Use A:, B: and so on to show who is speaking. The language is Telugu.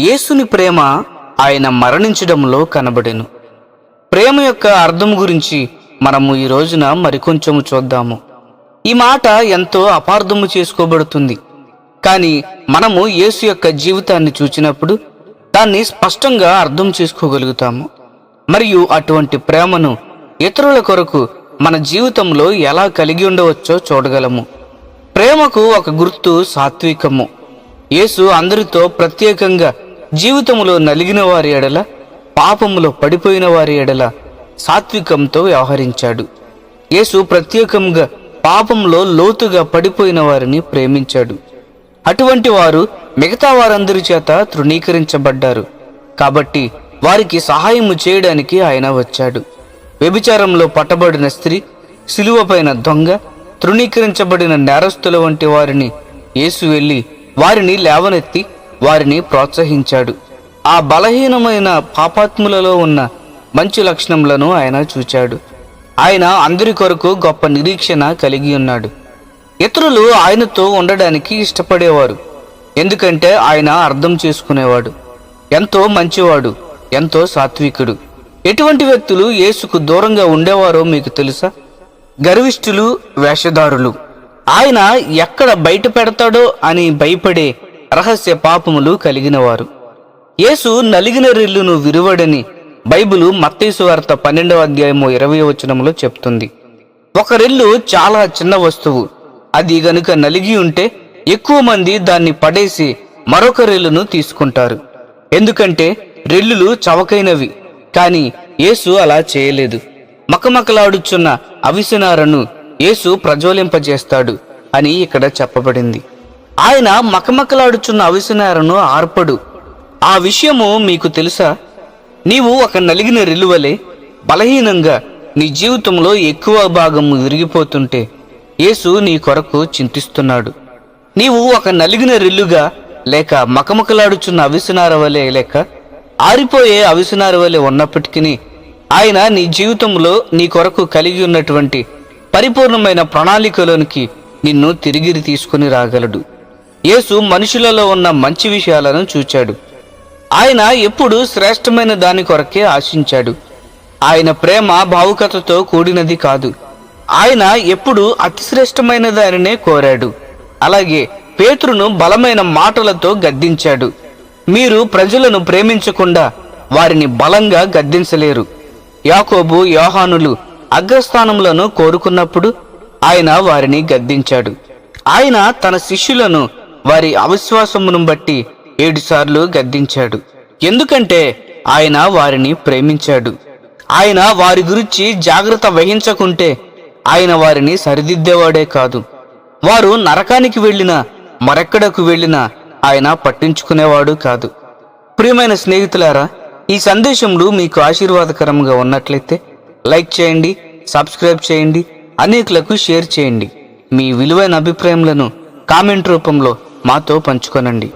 A: యేసుని ప్రేమ ఆయన మరణించడంలో కనబడెను. ప్రేమ యొక్క అర్థం గురించి మనము ఈ రోజున మరికొంచెము చూద్దాము. ఈ మాట ఎంతో అపార్థము చేసుకోబడుతుంది. కానీ మనము యేసు యొక్క జీవితాన్ని చూచినప్పుడు దాన్ని స్పష్టంగా అర్థం చేసుకోగలుగుతాము. మరియు అటువంటి ప్రేమను ఇతరుల కొరకు మన జీవితంలో ఎలా కలిగి ఉండవచ్చో చూడగలము. ప్రేమకు ఒక గుర్తు సాత్వికము. యేసు అందరితో ప్రత్యేకంగా జీవితములో నలిగిన వారి ఎడల పాపములో పడిపోయిన వారి ఎడల సాత్వికంతో వ్యవహరించాడు. యేసు ప్రత్యేకంగా పాపంలో లోతుగా పడిపోయిన వారిని ప్రేమించాడు. అటువంటి వారు మిగతా వారందరి చేత తృణీకరించబడ్డారు. కాబట్టి వారికి సహాయము చేయడానికి ఆయన వచ్చాడు. వ్యభిచారంలో పట్టబడిన స్త్రీ సిలువపైన దొంగ తృణీకరించబడిన నేరస్తుల వంటి వారిని యేసు వెళ్ళి వారిని లేవనెత్తి వారిని ప్రోత్సహించాడు. ఆ బలహీనమైన పాపాత్ములలో ఉన్న మంచి లక్షణములను ఆయన చూచాడు. ఆయన అందరి కొరకు గొప్ప నిరీక్షణ కలిగి ఉన్నాడు. ఇతరులు ఆయనతో ఉండడానికి ఇష్టపడేవారు. ఎందుకంటే ఆయన అర్థం చేసుకునేవాడు. ఎంతో మంచివాడు ఎంతో సాత్వికుడు. ఎటువంటి వ్యక్తులు యేసుకు దూరంగా ఉండేవారో మీకు తెలుసా? గర్విష్ఠులు వేషధారులు. ఆయన ఎక్కడ బయట పెడతాడో అని భయపడే రహస్య పాపములు కలిగినవారు. యేసు నలిగిన రెల్లును విరువడని బైబిలు మత్తేసు వార్త పన్నెండవ అధ్యాయము ఇరవై వచనంలో చెప్తుంది. ఒక రెల్లు చాలా చిన్న వస్తువు. అది గనుక నలిగి ఉంటే ఎక్కువ మంది దాన్ని పడేసి మరొక రెల్లును తీసుకుంటారు. ఎందుకంటే రెల్లులు చవకైనవి కానీ యేసు అలా చేయలేదు. మకమకలాడుచున్న అవిసనారను యేసు ప్రజ్వలింపజేస్తాడు అని ఇక్కడ చెప్పబడింది. ఆయన మకమకలాడుచున్న అవిసనారను ఆర్పడు. ఆ విషయము మీకు తెలుసా? నీవు ఒక నలిగిన రిలువలే బలహీనంగా నీ జీవితంలో ఎక్కువ భాగం విరిగిపోతుంటే యేసు నీ కొరకు చింతిస్తున్నాడు. నీవు ఒక నలిగిన రిల్లుగా లేక మకమకలాడుచున్న అవిసనార వలె లేక ఆరిపోయే అవిసనార వలె ఉన్నప్పటికీ ఆయన నీ జీవితంలో నీ కొరకు కలిగి ఉన్నటువంటి పరిపూర్ణమైన ప్రణాళికలోనికి నిన్ను తిరిగి తీసుకుని రాగలడు. యేసు మనుషులలో ఉన్న మంచి విషయాలను చూచాడు. ఆయన ఎప్పుడు శ్రేష్టమైన దాని కొరకే ఆశించాడు. ఆయన ప్రేమ భావుకతతో కూడినది కాదు. ఆయన ఎప్పుడు అతిశ్రేష్టమైన దానినే కోరాడు. అలాగే పేతురును బలమైన మాటలతో గద్దించాడు. మీరు ప్రజలను ప్రేమించకుండా వారిని బలంగా గద్దించలేరు. యాకోబు యోహానులు అగ్రస్థానములను కోరుకున్నప్పుడు ఆయన వారిని గద్దించాడు. ఆయన తన శిష్యులను వారి అవిశ్వాసమును బట్టి ఏడుసార్లు గద్దించాడు. ఎందుకంటే ఆయన వారిని ప్రేమించాడు. ఆయన వారి గురించి జాగ్రత్త వహించకుంటే ఆయన వారిని సరిదిద్దేవాడే కాదు. వారు నరకానికి వెళ్ళినా మరెక్కడకు వెళ్ళినా ఆయన పట్టించుకునేవాడు కాదు. ప్రియమైన స్నేహితులారా ఈ సందేశంలో మీకు ఆశీర్వాదకరంగా ఉన్నట్లయితే లైక్ చేయండి సబ్స్క్రైబ్ చేయండి అనేకులకు షేర్ చేయండి. మీ విలువైన అభిప్రాయములను కామెంట్ రూపంలో మాతో పంచుకొనండి.